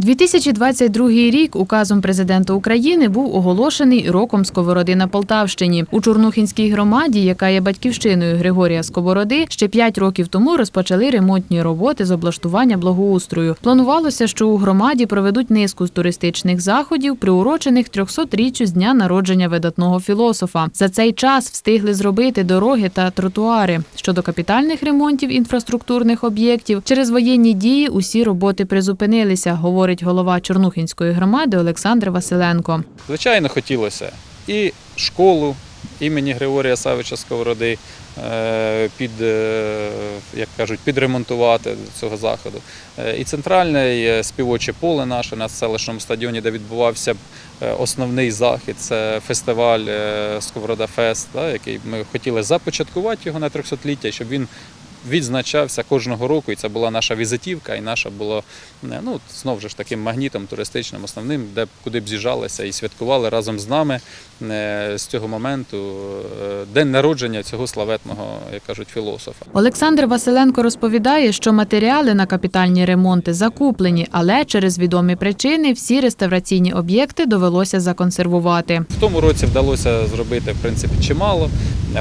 2022 рік указом президента України був оголошений роком сковороди на Полтавщині. У Чорнухінській громаді, яка є батьківщиною Григорія Сковороди, ще 5 років тому розпочали ремонтні роботи з облаштування благоустрою. Планувалося, що у громаді проведуть низку з туристичних заходів, приурочених 300-річчю з дня народження видатного філософа. За цей час встигли зробити дороги та тротуари. Щодо капітальних ремонтів інфраструктурних об'єктів, через воєнні дії усі роботи призупинилися, говорить голова Чорнухінської громади Олександр Василенко. Звичайно, хотілося і школу імені Григорія Савича Сковороди е, під, е, як кажуть, підремонтувати до цього заходу. Е, І центральне співоче поле наше на селищному стадіоні, де відбувався основний захід, це фестиваль Сковорода Фест, який ми хотіли започаткувати його на 300-ліття, щоб він відзначався кожного року, і це була наша візитівка, і наша було е, ну, знову ж таким магнітом туристичним, основним, де куди б з'їжджалися і святкували разом з нами е, з цього моменту е, день народження цього славетного, як кажуть, філософа. Олександр Василенко розповідає, що матеріали на капітальні ремонти закуплені, але через відомі причини всі реставраційні об'єкти довелося законсервувати. В тому році вдалося зробити в принципі чимало,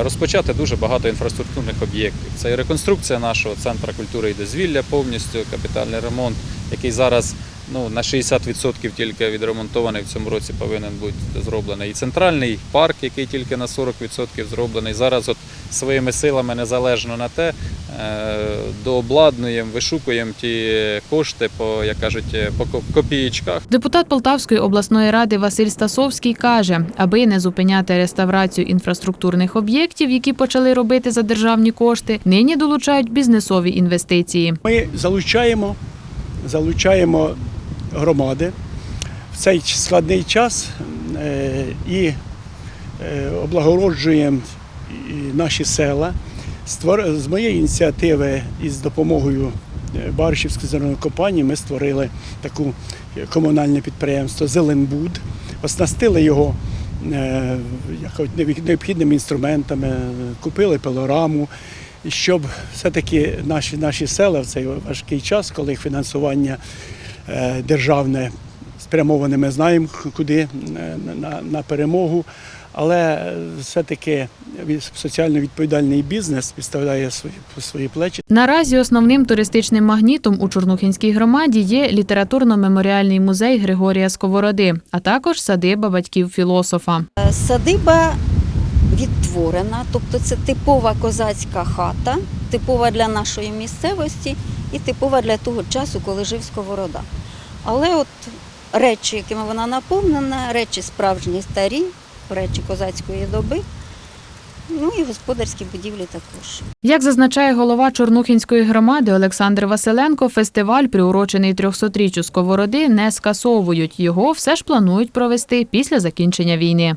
розпочати дуже багато інфраструктурних об'єктів. Це і реконструкція нашого центру культури і дозвілля, повністю капітальний ремонт, який зараз ну, на 60% тільки відремонтований в цьому році повинен бути зроблений. І центральний парк, який тільки на 40% зроблений. Зараз от своїми силами незалежно на те, е, дообладнуємо, вишукуємо ті кошти по, як кажуть, по ко- копієчках. Депутат Полтавської обласної ради Василь Стасовський каже, аби не зупиняти реставрацію інфраструктурних об'єктів, які почали робити за державні кошти, нині долучають бізнесові інвестиції. Ми залучаємо, залучаємо громади. В цей складний час е, і е, облагороджуємо наші села. З моєї ініціативи і з допомогою е, Баришівської зернової компанії ми створили таку е, комунальне підприємство Зеленбуд, оснастили його необхідними інструментами, купили пилораму, щоб все-таки наші, наші села в цей важкий час, коли фінансування е, державне спрямоване, ми знаємо куди е, на, на перемогу. Але е, все-таки соціально відповідальний бізнес підставляє свої, свої плечі. Наразі основним туристичним магнітом у Чорнухінській громаді є літературно-меморіальний музей Григорія Сковороди, а також садиба батьків філософа. Садиба відтворена, тобто це типова козацька хата, типова для нашої місцевості і типова для того часу, коли жив Сковорода. Але от речі, якими вона наповнена, речі справжні старі, речі козацької доби, ну і господарські будівлі також. Як зазначає голова Чорнухінської громади Олександр Василенко, фестиваль, приурочений 300-річчю Сковороди, не скасовують. Його все ж планують провести після закінчення війни.